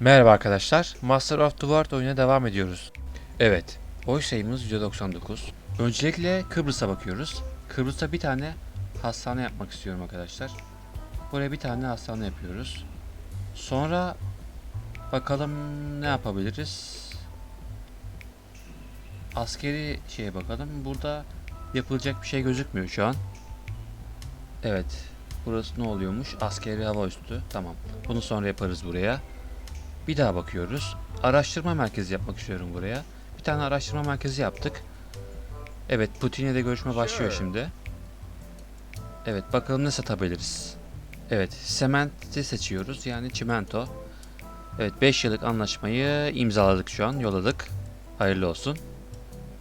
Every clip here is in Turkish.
Merhaba arkadaşlar. Master of the World oyuna devam ediyoruz. Evet. Oy sayımız %99. Öncelikle Kıbrıs'a bakıyoruz. Kıbrıs'ta bir tane hastane yapmak istiyorum arkadaşlar. Buraya bir tane hastane yapıyoruz. Sonra bakalım ne yapabiliriz. Askeri şeye bakalım. Burada yapılacak bir şey gözükmüyor şu an. Evet. Burası ne oluyormuş? Askeri hava üstü. Tamam. Bunu sonra yaparız buraya. Bir daha bakıyoruz. Araştırma merkezi yapmak istiyorum buraya. Bir tane araştırma merkezi yaptık. Evet, Putin'le de görüşme başlıyor şimdi. Evet, bakalım ne satabiliriz. Evet, sementi seçiyoruz. Yani çimento. Evet, 5 yıllık anlaşmayı imzaladık şu an, yolladık. Hayırlı olsun.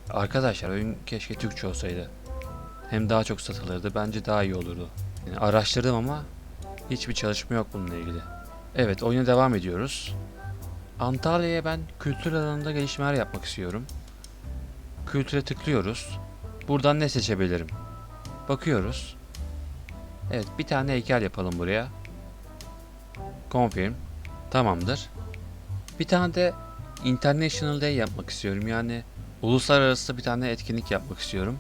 Arkadaşlar oyun keşke Türkçe olsaydı. Hem daha çok satılırdı. Bence daha iyi olurdu. Yani araştırdım ama hiçbir çalışma yok bununla ilgili. Evet, oyuna devam ediyoruz. Antalya'ya ben kültür alanında gelişmeler yapmak istiyorum. Kültüre tıklıyoruz. Buradan ne seçebilirim? Bakıyoruz. Evet bir tane heykel yapalım buraya. Confirm. Tamamdır. Bir tane de International Day yapmak istiyorum. Yani uluslararası bir tane etkinlik yapmak istiyorum.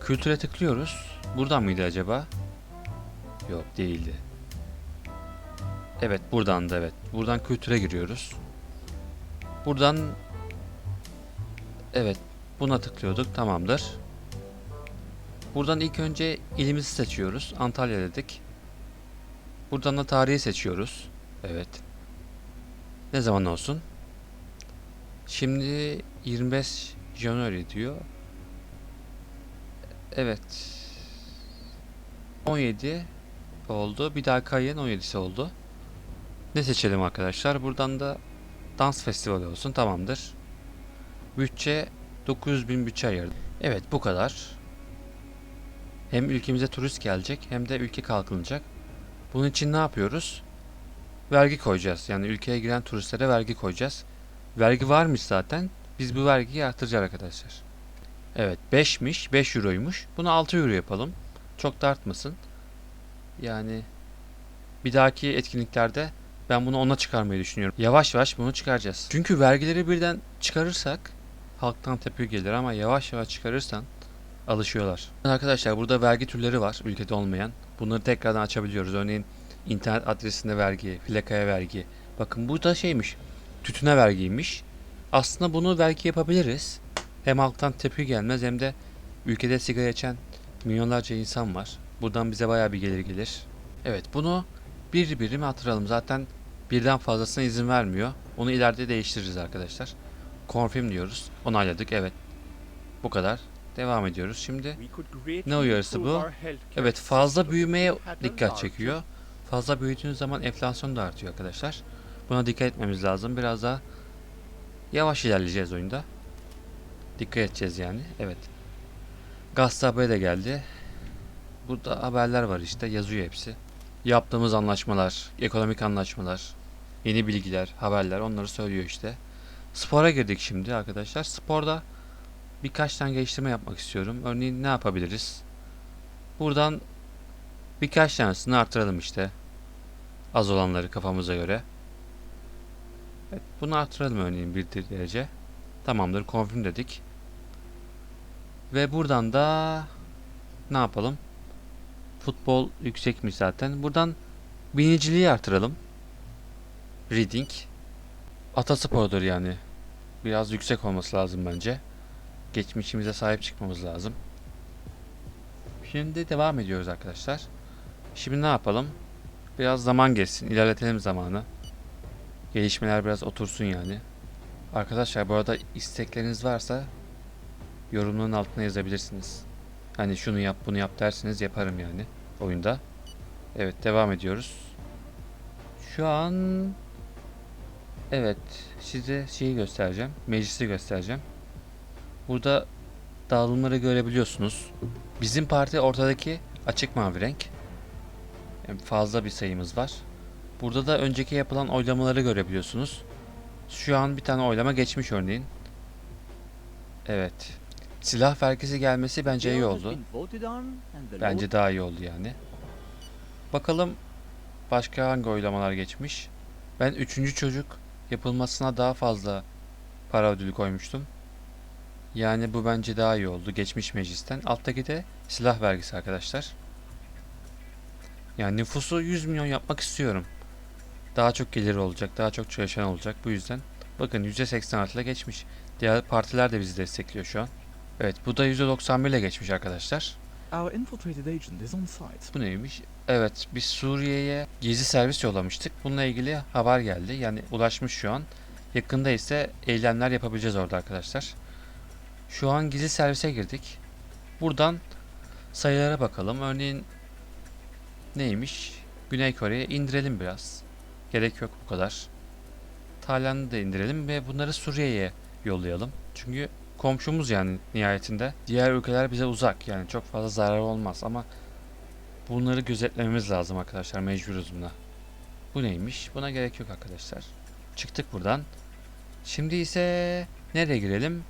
Kültüre tıklıyoruz. Buradan mıydı acaba? Yok değildi. Evet buradan da evet. Buradan kültüre giriyoruz. Buradan evet buna tıklıyorduk tamamdır. Buradan ilk önce ilimizi seçiyoruz. Antalya dedik. Buradan da tarihi seçiyoruz. Evet. Ne zaman olsun? Şimdi 25 January diyor. Evet. 17 oldu. Bir dahaki ayın 17'si oldu. Ne seçelim arkadaşlar? Buradan da dans festivali olsun. Tamamdır. Bütçe 900 bin bütçe ayırdım. Evet bu kadar. Hem ülkemize turist gelecek hem de ülke kalkınacak. Bunun için ne yapıyoruz? Vergi koyacağız. Yani ülkeye giren turistlere vergi koyacağız. Vergi varmış zaten. Biz bu vergiyi artıracağız arkadaşlar. Evet 5'miş. 5 euroymuş. Bunu 6 euro yapalım. Çok da artmasın. Yani bir dahaki etkinliklerde ben bunu ona çıkarmayı düşünüyorum. Yavaş yavaş bunu çıkaracağız. Çünkü vergileri birden çıkarırsak halktan tepki gelir ama yavaş yavaş çıkarırsan alışıyorlar. Arkadaşlar burada vergi türleri var ülkede olmayan. Bunları tekrardan açabiliyoruz. Örneğin internet adresine vergi, plakaya vergi. Bakın bu da şeymiş. Tütüne vergiymiş. Aslında bunu vergi yapabiliriz. Hem halktan tepki gelmez hem de ülkede sigara içen milyonlarca insan var. Buradan bize bayağı bir gelir gelir. Evet bunu bir birim hatırlayalım. Zaten birden fazlasına izin vermiyor. Onu ileride değiştiririz arkadaşlar. Confirm diyoruz. Onayladık evet. Bu kadar. Devam ediyoruz. Şimdi Ne uyarısı bu? evet fazla büyümeye dikkat çekiyor. Fazla büyüdüğünüz zaman enflasyon da artıyor arkadaşlar. Buna dikkat etmemiz lazım. Biraz daha yavaş ilerleyeceğiz oyunda. Dikkat edeceğiz yani. Evet. Gazete de geldi. Burada haberler var işte yazıyor hepsi. Yaptığımız anlaşmalar, ekonomik anlaşmalar, yeni bilgiler, haberler onları söylüyor işte. Spora girdik şimdi arkadaşlar. Sporda birkaç tane geliştirme yapmak istiyorum. Örneğin ne yapabiliriz? Buradan birkaç tanesini artıralım işte. Az olanları kafamıza göre. Evet, bunu artıralım örneğin bir derece. Tamamdır, confirm dedik. Ve buradan da ne yapalım? Futbol yüksekmiş zaten. Buradan biniciliği artıralım. Reading. Ataspordur yani. Biraz yüksek olması lazım bence. Geçmişimize sahip çıkmamız lazım. Şimdi devam ediyoruz arkadaşlar. Şimdi ne yapalım? Biraz zaman geçsin. ilerletelim zamanı. Gelişmeler biraz otursun yani. Arkadaşlar bu arada istekleriniz varsa yorumların altına yazabilirsiniz. Hani şunu yap bunu yap derseniz yaparım yani oyunda. Evet devam ediyoruz. Şu an evet size şeyi göstereceğim. Meclisi göstereceğim. Burada dağılımları görebiliyorsunuz. Bizim parti ortadaki açık mavi renk. Yani fazla bir sayımız var. Burada da önceki yapılan oylamaları görebiliyorsunuz. Şu an bir tane oylama geçmiş örneğin. Evet. Silah vergisi gelmesi bence iyi oldu. Bence daha iyi oldu yani. Bakalım başka hangi oylamalar geçmiş. Ben üçüncü çocuk yapılmasına daha fazla para ödülü koymuştum. Yani bu bence daha iyi oldu geçmiş meclisten. Alttaki de silah vergisi arkadaşlar. Yani nüfusu 100 milyon yapmak istiyorum. Daha çok gelir olacak, daha çok çalışan olacak. Bu yüzden bakın %86 ile geçmiş. Diğer partiler de bizi destekliyor şu an. Evet bu da %91 ile geçmiş arkadaşlar. Our infiltrated agent is on site. Bu neymiş? Evet biz Suriye'ye gizli servis yollamıştık. Bununla ilgili haber geldi. Yani ulaşmış şu an. Yakında ise eylemler yapabileceğiz orada arkadaşlar. Şu an gizli servise girdik. Buradan sayılara bakalım. Örneğin neymiş? Güney Kore'ye indirelim biraz. Gerek yok bu kadar. Tayland'ı da indirelim ve bunları Suriye'ye yollayalım. Çünkü komşumuz yani nihayetinde. Diğer ülkeler bize uzak yani çok fazla zarar olmaz ama bunları gözetlememiz lazım arkadaşlar mecburuz buna. Bu neymiş? Buna gerek yok arkadaşlar. Çıktık buradan. Şimdi ise nereye girelim?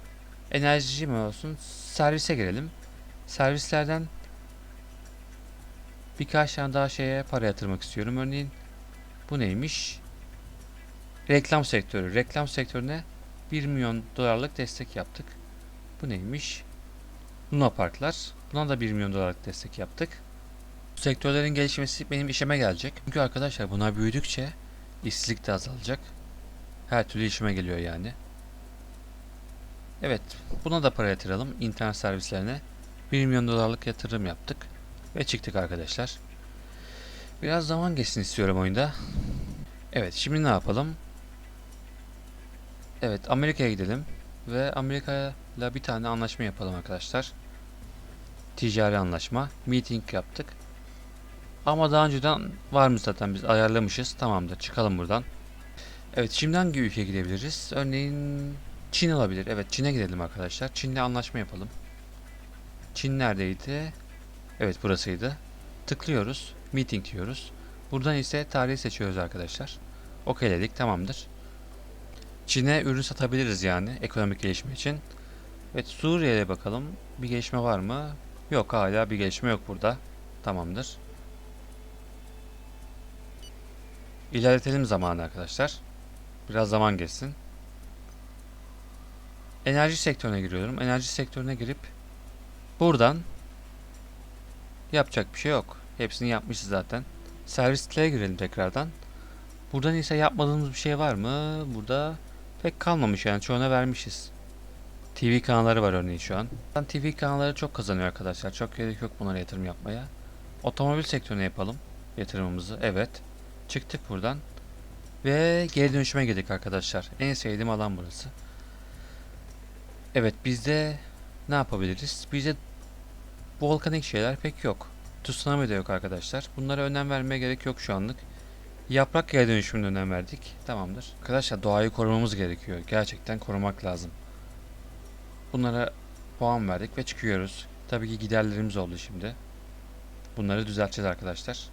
Enerji mi olsun? Servise girelim. Servislerden birkaç tane daha şeye para yatırmak istiyorum. Örneğin bu neymiş? Reklam sektörü. Reklam sektörüne 1 milyon dolarlık destek yaptık. Bu neymiş? Luna Parklar. Buna da 1 milyon dolarlık destek yaptık. Bu sektörlerin gelişmesi benim işime gelecek. Çünkü arkadaşlar buna büyüdükçe işsizlik de azalacak. Her türlü işime geliyor yani. Evet, buna da para yatıralım internet servislerine. 1 milyon dolarlık yatırım yaptık ve çıktık arkadaşlar. Biraz zaman geçsin istiyorum oyunda. Evet, şimdi ne yapalım? Evet, Amerika'ya gidelim ve Amerika'yla bir tane anlaşma yapalım arkadaşlar. Ticari anlaşma. Meeting yaptık. Ama daha önceden var mı zaten biz ayarlamışız. Tamamdır. Çıkalım buradan. Evet, şimdi hangi ülkeye gidebiliriz? Örneğin Çin olabilir. Evet, Çin'e gidelim arkadaşlar. Çin'le anlaşma yapalım. Çin neredeydi? Evet, burasıydı. Tıklıyoruz. Meeting diyoruz. Buradan ise tarihi seçiyoruz arkadaşlar. Okeyledik. Tamamdır. Çin'e ürün satabiliriz yani ekonomik gelişme için. Evet Suriye'ye bakalım. Bir gelişme var mı? Yok hala bir gelişme yok burada. Tamamdır. İlerletelim zamanı arkadaşlar. Biraz zaman geçsin. Enerji sektörüne giriyorum. Enerji sektörüne girip buradan yapacak bir şey yok. Hepsini yapmışız zaten. Servislere girelim tekrardan. Buradan ise yapmadığımız bir şey var mı? Burada pek kalmamış yani çoğuna vermişiz. TV kanalları var örneğin şu an. TV kanalları çok kazanıyor arkadaşlar. Çok gerek yok bunlara yatırım yapmaya. Otomobil sektörüne yapalım yatırımımızı. Evet. Çıktık buradan. Ve geri dönüşüme girdik arkadaşlar. En sevdiğim alan burası. Evet bizde ne yapabiliriz? Bizde volkanik şeyler pek yok. Tsunami de yok arkadaşlar. Bunlara önem vermeye gerek yok şu anlık. Yaprak geri dönüşümüne önem verdik. Tamamdır. Arkadaşlar doğayı korumamız gerekiyor. Gerçekten korumak lazım. Bunlara puan verdik ve çıkıyoruz. Tabii ki giderlerimiz oldu şimdi. Bunları düzelteceğiz arkadaşlar.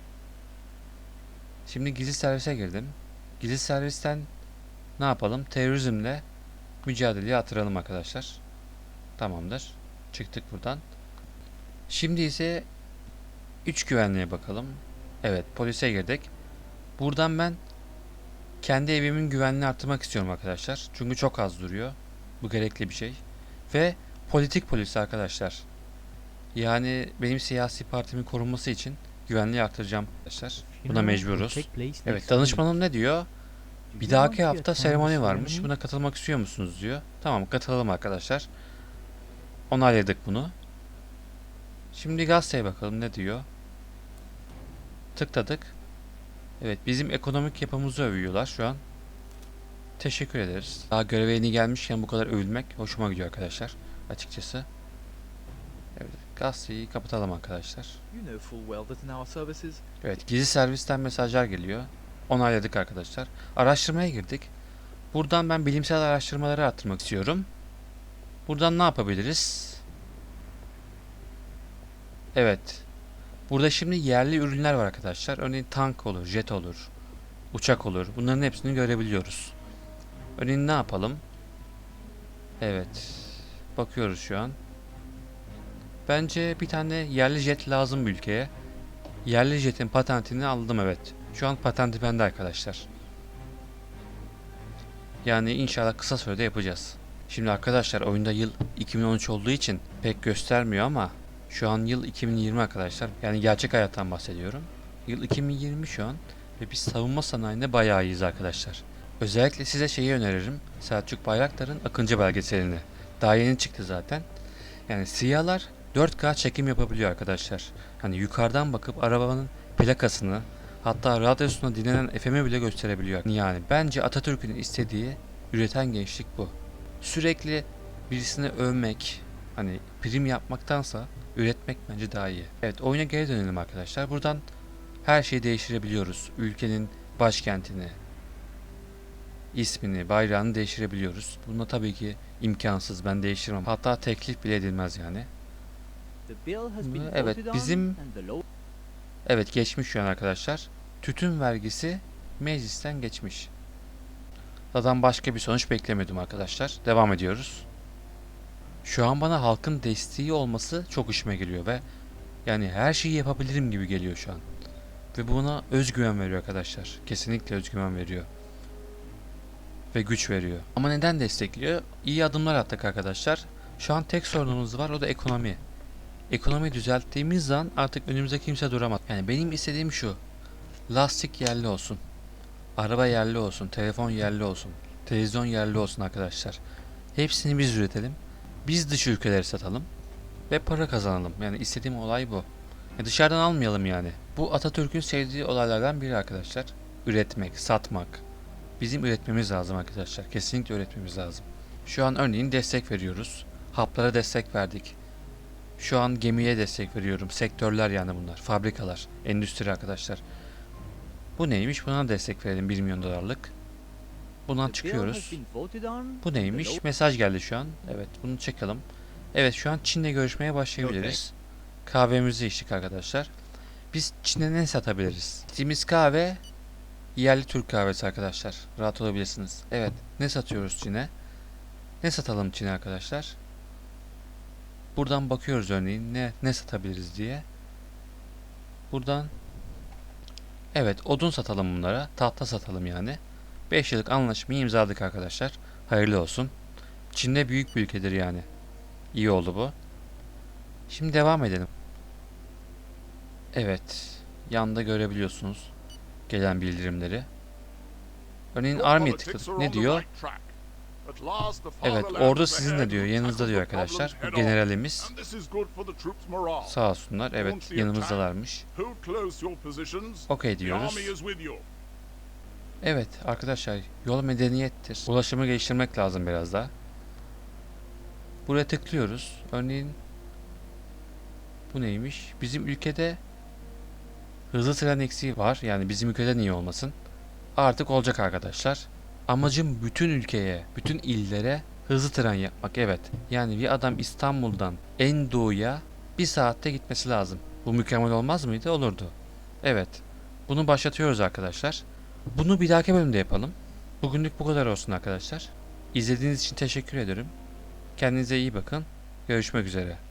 Şimdi gizli servise girdim. Gizli servisten ne yapalım? Terörizmle mücadeleye atıralım arkadaşlar. Tamamdır. Çıktık buradan. Şimdi ise üç güvenliğe bakalım. Evet polise girdik. Buradan ben kendi evimin güvenliğini arttırmak istiyorum arkadaşlar. Çünkü çok az duruyor. Bu gerekli bir şey. Ve politik polis arkadaşlar. Yani benim siyasi partimin korunması için güvenliği arttıracağım arkadaşlar. Buna mecburuz. Evet danışmanım ne diyor? Bir dahaki hafta seremoni varmış. Buna katılmak istiyor musunuz diyor. Tamam katılalım arkadaşlar. Onayladık bunu. Şimdi gazeteye bakalım ne diyor. Tıkladık. Evet bizim ekonomik yapımızı övüyorlar şu an. Teşekkür ederiz. Daha göreve yeni gelmişken bu kadar övülmek hoşuma gidiyor arkadaşlar. Açıkçası. Evet gazeteyi kapatalım arkadaşlar. Evet gizli servisten mesajlar geliyor. Onayladık arkadaşlar. Araştırmaya girdik. Buradan ben bilimsel araştırmaları arttırmak istiyorum. Buradan ne yapabiliriz? Evet. Burada şimdi yerli ürünler var arkadaşlar. Örneğin tank olur, jet olur, uçak olur. Bunların hepsini görebiliyoruz. Örneğin ne yapalım? Evet. Bakıyoruz şu an. Bence bir tane yerli jet lazım bu ülkeye. Yerli jetin patentini aldım evet. Şu an patenti bende arkadaşlar. Yani inşallah kısa sürede yapacağız. Şimdi arkadaşlar oyunda yıl 2013 olduğu için pek göstermiyor ama şu an yıl 2020 arkadaşlar. Yani gerçek hayattan bahsediyorum. Yıl 2020 şu an ve biz savunma sanayinde bayağı iyiyiz arkadaşlar. Özellikle size şeyi öneririm. Selçuk Bayraktar'ın Akıncı belgeselini. Daha yeni çıktı zaten. Yani siyahlar 4K çekim yapabiliyor arkadaşlar. Hani yukarıdan bakıp arabanın plakasını hatta radyosuna dinlenen FM'i bile gösterebiliyor. Yani bence Atatürk'ün istediği üreten gençlik bu. Sürekli birisini övmek, hani prim yapmaktansa üretmek bence daha iyi. Evet oyuna geri dönelim arkadaşlar. Buradan her şeyi değiştirebiliyoruz. Ülkenin başkentini, ismini, bayrağını değiştirebiliyoruz. Bunda tabii ki imkansız. Ben değiştirmem. Hatta teklif bile edilmez yani. Evet, bizim- Evet geçmiş şu an arkadaşlar. Tütün vergisi meclisten geçmiş. Zaten başka bir sonuç beklemiyordum arkadaşlar. Devam ediyoruz. Şu an bana halkın desteği olması çok hoşuma geliyor ve yani her şeyi yapabilirim gibi geliyor şu an. Ve buna özgüven veriyor arkadaşlar. Kesinlikle özgüven veriyor. Ve güç veriyor. Ama neden destekliyor? İyi adımlar attık arkadaşlar. Şu an tek sorunumuz var o da ekonomi. Ekonomi düzelttiğimiz zaman artık önümüze kimse duramaz. Yani benim istediğim şu. Lastik yerli olsun. Araba yerli olsun. Telefon yerli olsun. Televizyon yerli olsun arkadaşlar. Hepsini biz üretelim. Biz dış ülkelere satalım. Ve para kazanalım. Yani istediğim olay bu. Ya dışarıdan almayalım yani. Bu Atatürk'ün sevdiği olaylardan biri arkadaşlar. Üretmek, satmak. Bizim üretmemiz lazım arkadaşlar. Kesinlikle üretmemiz lazım. Şu an örneğin destek veriyoruz. Haplara destek verdik. Şu an gemiye destek veriyorum. Sektörler yani bunlar. Fabrikalar, endüstri arkadaşlar. Bu neymiş? Buna destek verelim 1 milyon dolarlık. Bundan çıkıyoruz. Bu neymiş? Mesaj geldi şu an. Evet bunu çekelim. Evet şu an Çin'le görüşmeye başlayabiliriz. Kahvemizi içtik arkadaşlar. Biz Çin'e ne satabiliriz? İçtiğimiz kahve yerli Türk kahvesi arkadaşlar. Rahat olabilirsiniz. Evet ne satıyoruz Çin'e? Ne satalım Çin'e arkadaşlar? Buradan bakıyoruz örneğin ne ne satabiliriz diye. Buradan Evet odun satalım bunlara. Tahta satalım yani. 5 yıllık anlaşmayı imzaladık arkadaşlar. Hayırlı olsun. Çin'de büyük bir ülkedir yani. İyi oldu bu. Şimdi devam edelim. Evet. Yanda görebiliyorsunuz gelen bildirimleri. Örneğin Army'ye tıkladık. Ne diyor? Evet, ordu sizinle diyor. Yanınızda diyor arkadaşlar. Bu generalimiz. Sağ olsunlar. Evet, yanımızdalarmış. Okey diyoruz. Evet arkadaşlar yol medeniyettir. Ulaşımı geliştirmek lazım biraz daha. Buraya tıklıyoruz. Örneğin bu neymiş? Bizim ülkede hızlı tren eksiği var. Yani bizim ülkede niye olmasın? Artık olacak arkadaşlar. Amacım bütün ülkeye, bütün illere hızlı tren yapmak. Evet. Yani bir adam İstanbul'dan en doğuya bir saatte gitmesi lazım. Bu mükemmel olmaz mıydı? Olurdu. Evet. Bunu başlatıyoruz arkadaşlar. Bunu bir dahaki bölümde yapalım. Bugünlük bu kadar olsun arkadaşlar. İzlediğiniz için teşekkür ederim. Kendinize iyi bakın. Görüşmek üzere.